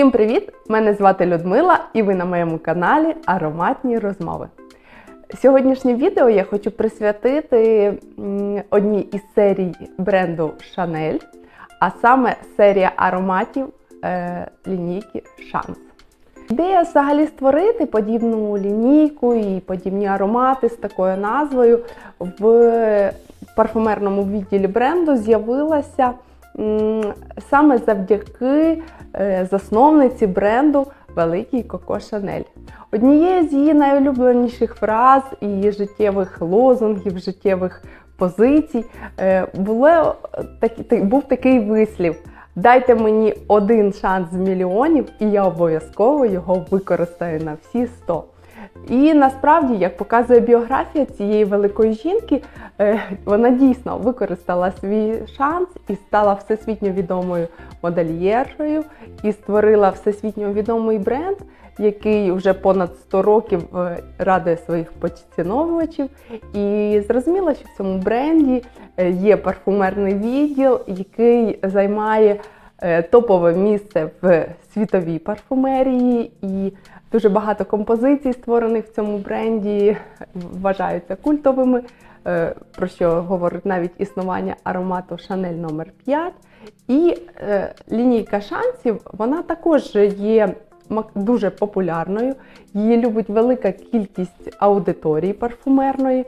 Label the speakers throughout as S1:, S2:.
S1: Всім привіт! Мене звати Людмила і ви на моєму каналі Ароматні розмови. Сьогоднішнє відео я хочу присвятити одній із серій бренду Chanel, а саме серія ароматів е, лінійки Chance. Ідея взагалі створити подібну лінійку і подібні аромати з такою назвою в парфумерному відділі бренду з'явилася саме завдяки е, засновниці бренду Великій Коко Шанель. Однією з її найулюбленіших фраз і життєвих лозунгів, життєвих позицій е, було, так- так- був такий вислів. Дайте мені один шанс з мільйонів, і я обов'язково його використаю на всі 100. І насправді, як показує біографія цієї великої жінки, е, вона дійсно використала свій шанс і стала всесвітньо відомою модельєршею, і створила всесвітньо відомий бренд, який вже понад 100 років е, радує своїх поціновувачів. І зрозуміло, що в цьому бренді е, є парфумерний відділ, який займає топове місце в світовій парфумерії, і дуже багато композицій, створених в цьому бренді, вважаються культовими, е, про що говорить навіть існування аромату Шанель номер 5 І е, лінійка шансів вона також є дуже популярною. Її любить велика кількість аудиторії парфумерної.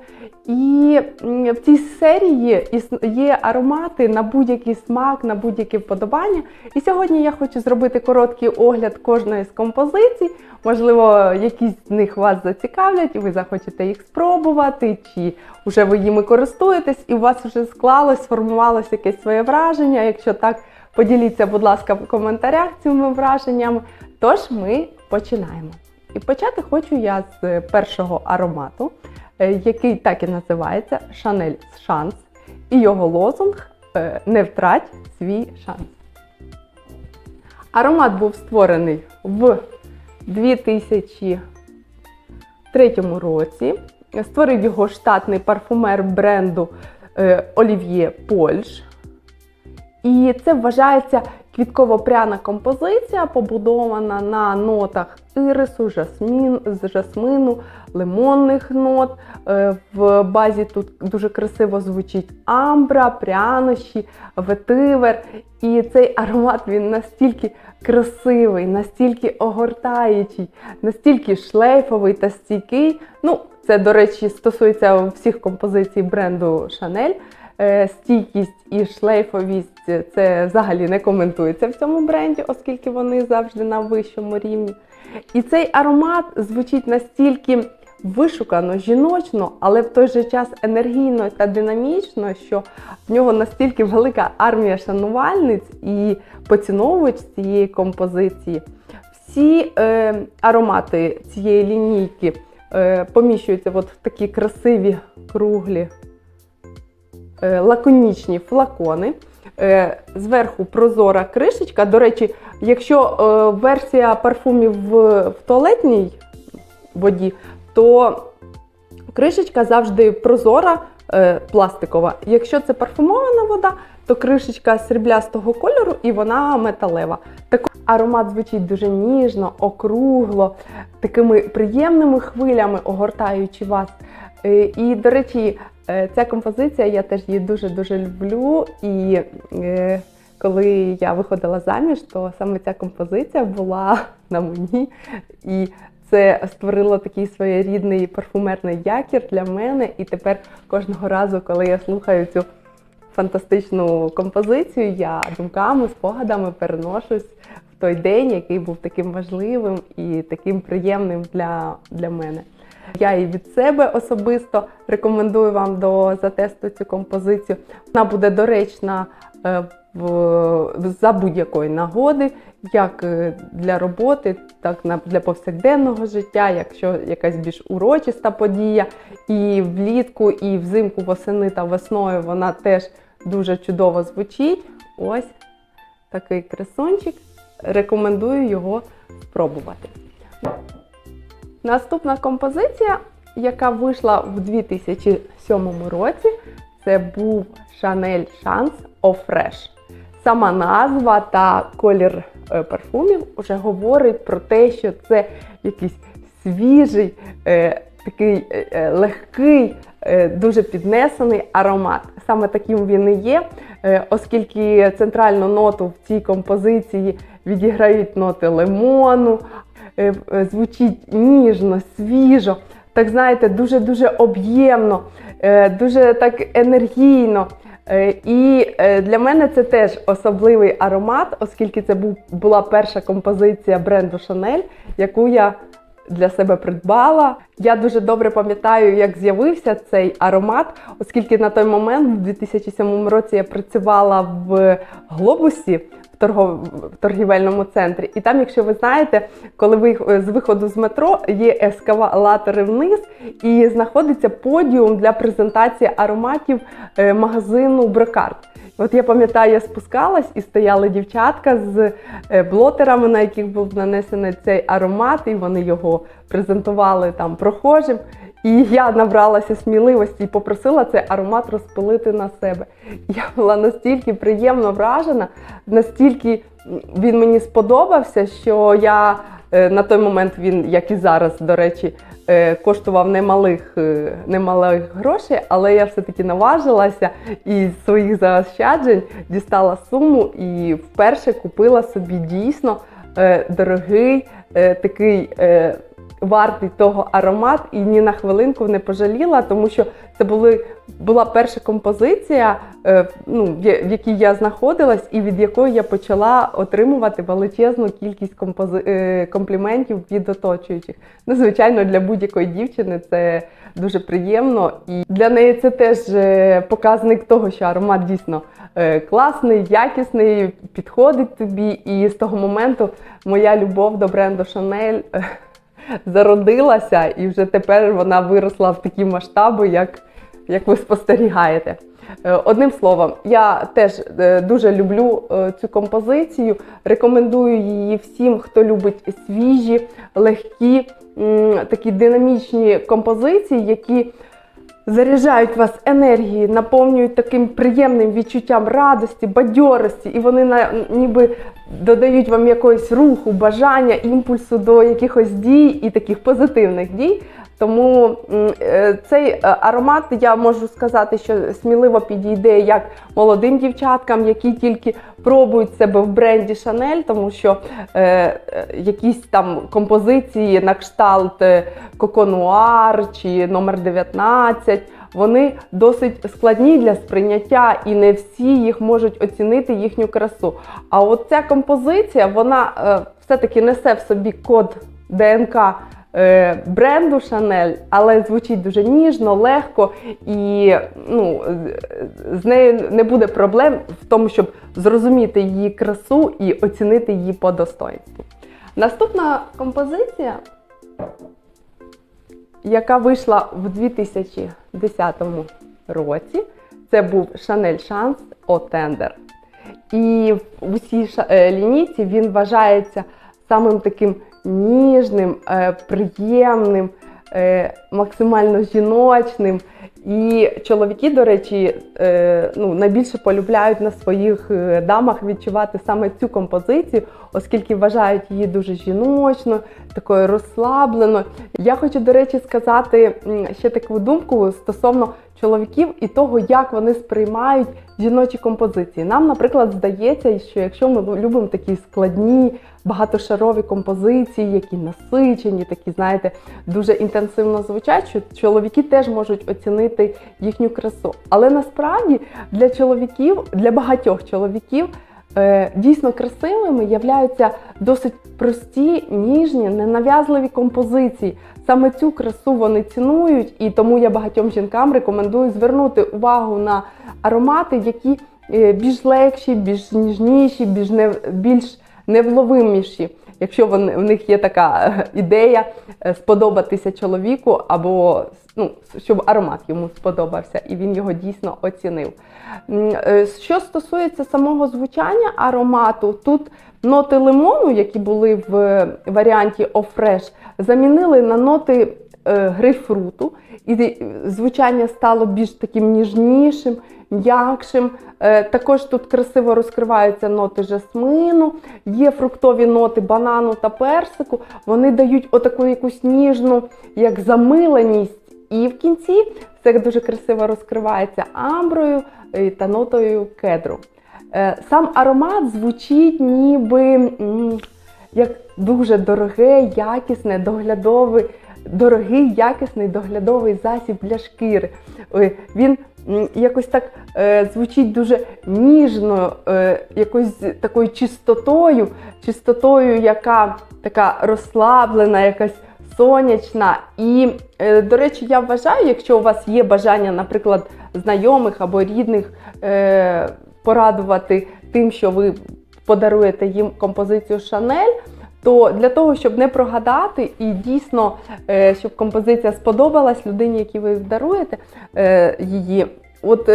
S1: І в цій серії є аромати на будь-який смак, на будь-яке вподобання. І сьогодні я хочу зробити короткий огляд кожної з композицій. Можливо, якісь з них вас зацікавлять, і ви захочете їх спробувати, чи вже ви їми користуєтесь, і у вас вже склалось, сформувалось якесь своє враження. Якщо так, поділіться, будь ласка, в коментарях цими враженнями. Тож ми починаємо. І почати хочу я з першого аромату, е, який так і називається Chanel Шанс. І його лозунг е, Не втрать свій шанс. Аромат був створений в 2003 році. Створив його штатний парфумер бренду е, Олів'є Польш. І це вважається квітково-пряна композиція, побудована на нотах ірису, жасмін, жасмину, лимонних нот. Е, В базі тут дуже красиво звучить амбра, прянощі, ветивер. І цей аромат він настільки красивий, настільки огортаючий, настільки шлейфовий та стійкий. Ну, це, до речі, стосується всіх композицій бренду. Е, Стійкість і шлейфовість це взагалі не коментується в цьому бренді, оскільки вони завжди на вищому рівні. І цей аромат звучить настільки вишукано, жіночно, але в той же час енергійно та динамічно, що в нього настільки велика армія шанувальниць і поціновувач цієї композиції. Всі е, аромати цієї лінійки е, поміщуються от в такі красиві круглі е, лаконічні флакони. Е, Зверху прозора кришечка. До речі, якщо е, версія парфумів в, туалетній воді, то кришечка завжди прозора, е, пластикова. Якщо це парфумована вода, то кришечка сріблястого кольору і вона металева. Так аромат звучить дуже ніжно, округло, такими приємними хвилями, огортаючи вас. І, до речі, ця композиція я теж її дуже-дуже люблю. І е, коли я виходила заміж, то саме ця композиція була на мені. І це створило такий своєрідний парфумерний якір для мене. І тепер кожного разу, коли я слухаю цю фантастичну композицію, я думками, спогадами переношусь в той день, який був таким важливим і таким приємним для, для мене. Я і від себе особисто рекомендую вам до затесту цю композицію. Вона буде доречна е, за будь-якої нагоди, як е, для роботи, так на для повсякденного життя, якщо якась більш урочиста подія. І влітку, і взимку, восени та весною вона теж дуже чудово звучить. Ось такий красунчик. Рекомендую його спробувати. Наступна композиція, яка вийшла в 2007 році, це був Chanel Chance Fresh. Сама назва та колір е, парфумів вже говорить про те, що це якийсь свіжий, е, такий е, легкий, дуже піднесений аромат. Саме таким він і є, е, оскільки центральну ноту в цій композиції відіграють ноти лимону, е, е, звучить ніжно, свіжо, так знаєте, дуже-дуже об'ємно, е, дуже так енергійно. Е, І е, для мене це теж особливий аромат, оскільки це була перша композиція бренду Chanel, яку я для себе придбала. Я дуже добре пам'ятаю, як з'явився цей аромат, оскільки на той момент, в 2007 році, я працювала в глобусі. В торгівельному центрі, і там, якщо ви знаєте, коли ви е, з виходу з метро є ескалатори вниз, і знаходиться подіум для презентації ароматів е, магазину Брокарт. От я пам'ятаю, я спускалась і стояли дівчатка з е, блотерами, на яких був нанесений цей аромат, і вони його презентували там прохожим. І я набралася сміливості і попросила цей аромат розпилити на себе. Я була настільки приємно вражена, настільки він мені сподобався, що я е, на той момент він, як і зараз, до речі, коштував немалих, е, немалих грошей, але я все-таки наважилася і з своїх заощаджень дістала суму і вперше купила собі дійсно е, дорогий е, такий. Вартий того аромат і ні на хвилинку не пожаліла, тому що це були, була перша композиція, е, ну, в якій я знаходилась, і від якої я почала отримувати величезну кількість компози... е, компліментів від оточуючих. Ну, звичайно, для будь-якої дівчини це дуже приємно. І для неї це теж е, показник того, що аромат дійсно класний, якісний, підходить тобі. І з того моменту моя любов до бренду е, зародилася, і вже тепер вона виросла в такі масштаби, як, як ви спостерігаєте. Е, Одним словом, я теж е, дуже люблю е, цю композицію. Рекомендую її всім, хто любить свіжі, легкі, такі динамічні композиції, які заряджають вас енергією, наповнюють таким приємним відчуттям радості, бадьорості, і вони на, ніби додають вам якогось руху, бажання, імпульсу до якихось дій і таких позитивних дій. Тому е, цей е, аромат я можу сказати, що сміливо підійде як молодим дівчаткам, які тільки пробують себе в бренді Chanel, тому що е, е, якісь там композиції на кшталт Noir чи номер 19, вони досить складні для сприйняття, і не всі їх можуть оцінити їхню красу. А от ця композиція, вона е, все-таки несе в собі код ДНК бренду Chanel, але звучить дуже ніжно, легко, і ну, з- нею не буде проблем в тому, щоб зрозуміти її красу і оцінити її по достоинству. Наступна композиція, яка вийшла в 2010 році, це був Chance Eau Tender. І в усій е, лінійці він вважається самим таким ніжним, е, приємним, е, максимально жіночним. І чоловіки, до речі, е, ну, найбільше полюбляють на своїх е, дамах відчувати саме цю композицію, оскільки вважають її дуже жіночною, такою розслабленою. Я хочу, до речі, сказати ще таку думку стосовно чоловіків і того, як вони сприймають жіночі композиції. Нам, наприклад, здається, що якщо ми любимо такі складні, багатошарові композиції, які насичені, такі, знаєте, дуже інтенсивно звучать, що чоловіки теж можуть оцінити їхню красу. Але насправді для чоловіків, для багатьох чоловіків. е, Дійсно красивими являються досить прості, ніжні, ненав'язливі композиції. Саме цю красу вони цінують, і тому я багатьом жінкам рекомендую звернути увагу на аромати, які е, більш легші, більш ніжніші, більш не більш невловиміші. Якщо вони, в них є така е, ідея сподобатися чоловіку, або ну, щоб аромат йому сподобався, і він його дійсно оцінив. Е, Що стосується самого звучання аромату, тут ноти лимону, які були в варіанті О Fresh, замінили на ноти е, грейпфруту, і е, звучання стало більш таким ніжнішим, м'якшим. Е, Також тут красиво розкриваються ноти жасмину, є фруктові ноти банану та персику. Вони дають отаку якусь ніжну, як замиленість. І в кінці все дуже красиво розкривається амброю е, та нотою кедру. Е, Сам аромат звучить ніби як дуже дороге, якісне, доглядовий, дорогий, якісний доглядовий засіб для шкіри. Ой, Він якось так е, звучить дуже ніжно, е, якось такою чистотою, чистотою, яка така розслаблена, якась сонячна. І, е, до речі, я вважаю, якщо у вас є бажання, наприклад, знайомих або рідних е, порадувати тим, що ви подаруєте їм композицію Шанель. То для того, щоб не прогадати і дійсно, е, щоб композиція сподобалась людині, якій ви даруєте її, от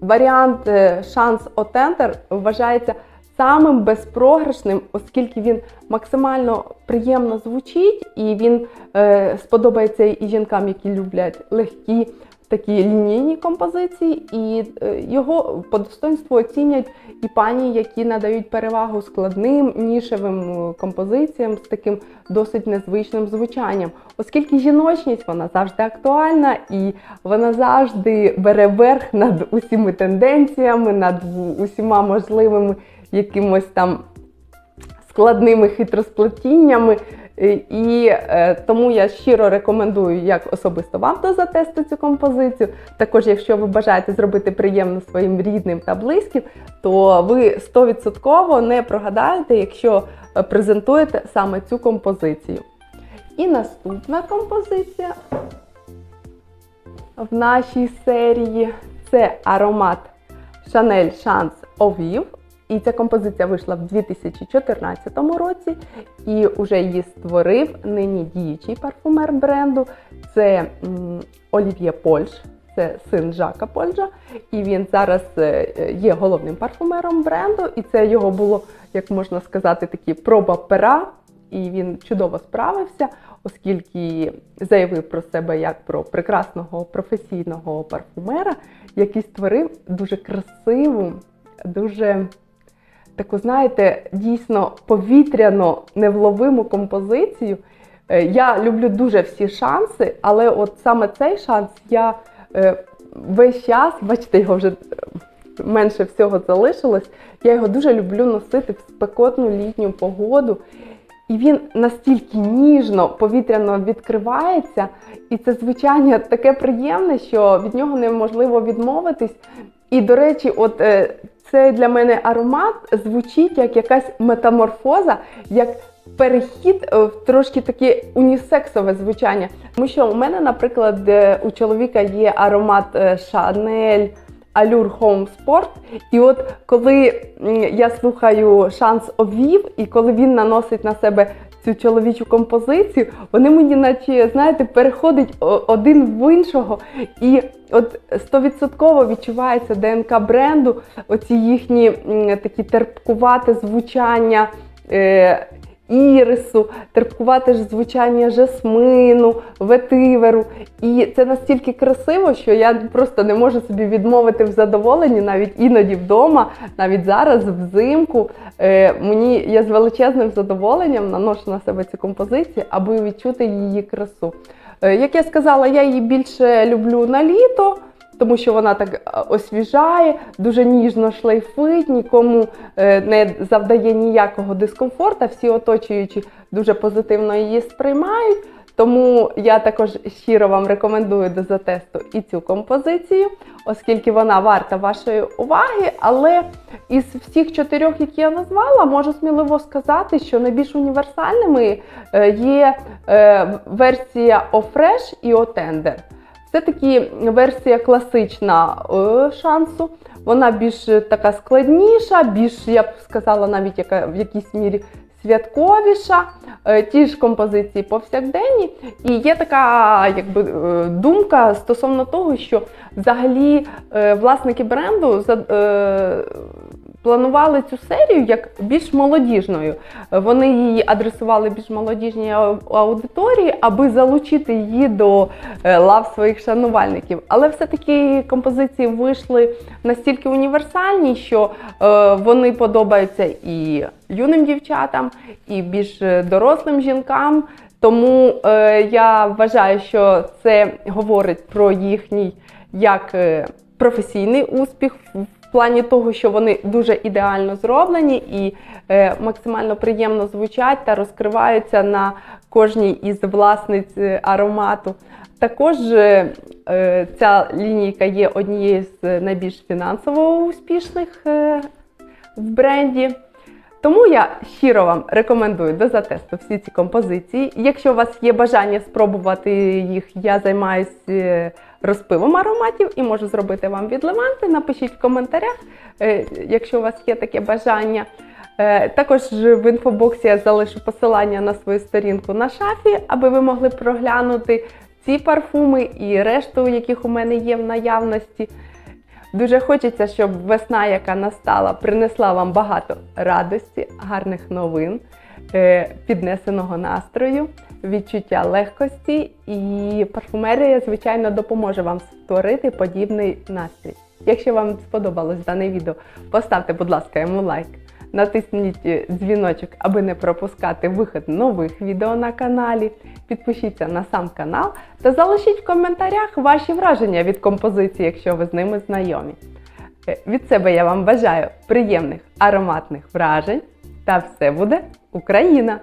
S1: варіант шанс Отентер вважається самим безпрограшним, оскільки він максимально приємно звучить, і він е, сподобається і жінкам, які люблять легкі такі лінійні композиції, і е, його по достоинству оцінять і пані, які надають перевагу складним нішевим е, композиціям з таким досить незвичним звучанням, оскільки жіночність вона завжди актуальна і вона завжди бере верх над усіми тенденціями, над усіма можливими якимось там складними хитросплетіннями. Е, І е, тому я щиро рекомендую як особисто вам до затесту цю композицію. Також, якщо ви бажаєте зробити приємно своїм рідним та близьким, то ви 100% не прогадаєте, якщо е, презентуєте саме цю композицію. І наступна композиція в нашій серії це аромат Chanel Chance Oviv. І ця композиція вийшла в 2014 році, і вже її створив нині діючий парфумер бренду. Це Олів'є Польш, це син Жака Польжа. І він зараз е, є головним парфумером бренду. І це його було, як можна сказати, такі проба пера. І він чудово справився, оскільки заявив про себе як про прекрасного професійного парфумера, який створив дуже красиву, дуже таку, знаєте, дійсно повітряно невловиму композицію. Е, Я люблю дуже всі шанси, але от саме цей шанс я е, весь час, бачите, його вже е, менше всього залишилось. Я його дуже люблю носити в спекотну літню погоду. І він настільки ніжно, повітряно відкривається, і це звучання таке приємне, що від нього неможливо відмовитись. І, до речі, от цей для мене аромат звучить як якась метаморфоза, як перехід е, в трошки таке унісексове звучання. Тому що у мене, наприклад, у чоловіка є аромат Chanel Allure Home Sport. І от коли я слухаю шанс Овів, і коли він наносить на себе цю чоловічу композицію, вони мені, наче, знаєте, переходять один в іншого. І от стовідсотково відчувається ДНК бренду, оці їхні такі терпкувате звучання. Е, ірису, терпкувате звучання жасмину, ветиверу. І це настільки красиво, що я просто не можу собі відмовити в задоволенні, навіть іноді вдома, навіть зараз, взимку. Е, мені я з величезним задоволенням наношу на себе цю композицію, аби відчути її красу. Е, як я сказала, я її більше люблю на літо. Тому що вона так е, освіжає, дуже ніжно шлейфить, нікому е, не завдає ніякого дискомфорту, всі оточуючі дуже позитивно її сприймають. Тому я також щиро вам рекомендую до затесту і цю композицію, оскільки вона варта вашої уваги. Але із всіх чотирьох, які я назвала, можу сміливо сказати, що найбільш універсальними е, є е, версія О-Fresh і О-Tender. Це таки версія класична е, шансу. Вона більш така складніша, більш, я б сказала, навіть яка в якійсь мірі святковіша. Е, Ті ж композиції повсякденні. І є така якби, е, думка стосовно того, що взагалі е, власники бренду планували цю серію як більш молодіжною. Вони її адресували більш молодіжній аудиторії, аби залучити її до е, лав своїх шанувальників. Але все-таки композиції вийшли настільки універсальні, що е, вони подобаються і юним дівчатам, і більш е, дорослим жінкам. Тому е, я вважаю, що це говорить про їхній як професійний успіх в плані того, що вони дуже ідеально зроблені і е, максимально приємно звучать та розкриваються на кожній із власниць е, аромату. Також е, е, ця лінійка є однією з найбільш фінансово успішних е, в бренді. Тому я щиро вам рекомендую до затесту всі ці композиції. Якщо у вас є бажання спробувати їх, я займаюся розпивом ароматів і можу зробити вам від Леванти. Напишіть в коментарях, е, якщо у вас є таке бажання. Е, Також в інфобоксі я залишу посилання на свою сторінку на шафі, аби ви могли проглянути ці парфуми і решту, яких у мене є в наявності. Дуже хочеться, щоб весна, яка настала, принесла вам багато радості, гарних новин, е, піднесеного настрою, відчуття легкості і парфумерія, звичайно, допоможе вам створити подібний настрій. Якщо вам сподобалось дане відео, поставте, будь ласка, йому лайк. Натисніть дзвіночок, аби не пропускати вихід нових відео на каналі. Підпишіться на сам канал та залишіть в коментарях ваші враження від композиції, якщо ви з ними знайомі. Е, Від себе я вам бажаю приємних ароматних вражень та все буде Україна!